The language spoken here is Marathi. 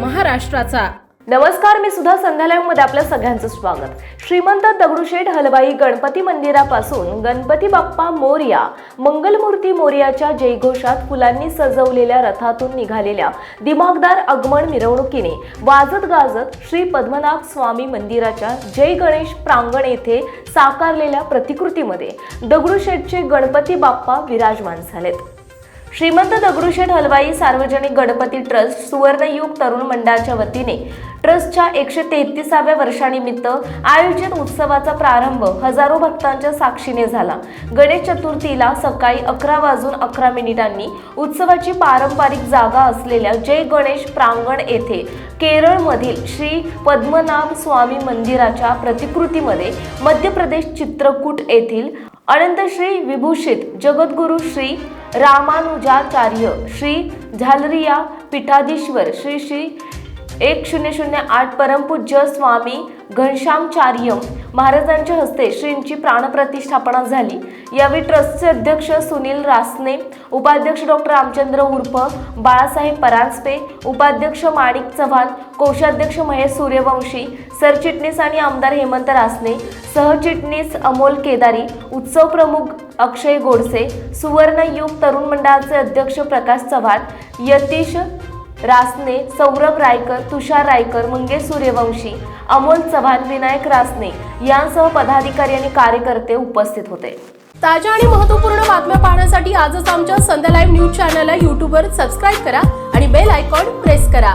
महाराष्ट्राचा. नमस्कार मी सुद्धा संध्यालयमध्ये आपल्या सगळ्यांचं स्वागत. श्रीमंत दगडूशेठ हलवाई गणपती मंदिरापासून गणपती बाप्पा मोर्या मंगलमूर्ती मोर्याच्या जयघोषात फुलांनी सजवलेल्या रथातून निघालेल्या दिमागदार आगमन मिरवणुकीने वाजत गाजत श्री पद्मनाभ स्वामी मंदिराच्या जय गणेश प्रांगण येथे साकारलेल्या प्रतिकृतीमध्ये दगडूशेठचे गणपती बाप्पा विराजमान झालेत. श्रीमंत दगडूशेठ हलवाई सार्वजनिक गणपती ट्रस्ट सुवर्णयुग तरुण मंडळाच्या वतीने ट्रस्टच्या एकशे तेहतीसाव्या वर्षानिमित्त आयोजित उत्सवाचा प्रारंभ हजारो भक्तांच्या साक्षीने झाला. गणेश चतुर्थीला सकाळी अकरा वाजून अकरा मिनिटांनी उत्सवाची पारंपरिक जागा असलेल्या जय गणेश प्रांगण येथे केरळमधील श्री पद्मनाभ स्वामी मंदिराच्या प्रतिकृतीमध्ये मध्य प्रदेश चित्रकूट येथील अनंत श्री विभूषित जगद्गुरु श्री रामानुजाचार्य श्री झालरिया पीठाधीश्वर श्री श्री एक शून्य शून्य आठ परमपूज्य स्वामी घनश्यामचार्य महाराजांच्या हस्ते श्रींची प्राणप्रतिष्ठापना झाली. यावेळी ट्रस्टचे अध्यक्ष सुनील रासने उपाध्यक्ष डॉक्टर रामचंद्र उर्फ बाळासाहेब परांजपे उपाध्यक्ष माणिक चव्हाण कोषाध्यक्ष महेश सूर्यवंशी सरचिटणीस आणि आमदार हेमंत रासने सहचिटणीस अमोल केदारी उत्सव प्रमुख अक्षय गोडसे सुवर्णयुग तरुण मंडळाचे अध्यक्ष प्रकाश चव्हाण यतीश रासने सौरभ रायकर तुषार रायकर मंगेश सूर्यवंशी अमोल चव्हाण विनायक रासने यांसह पदाधिकारी आणि कार्यकर्ते उपस्थित होते. ताज्या आणि महत्त्वपूर्ण बातम्या पाहण्यासाठी आजच आमच्या संध्या लाईव्ह न्यूज चॅनलला यूट्यूबवर सबस्क्राईब करा आणि बेल आयकॉन प्रेस करा.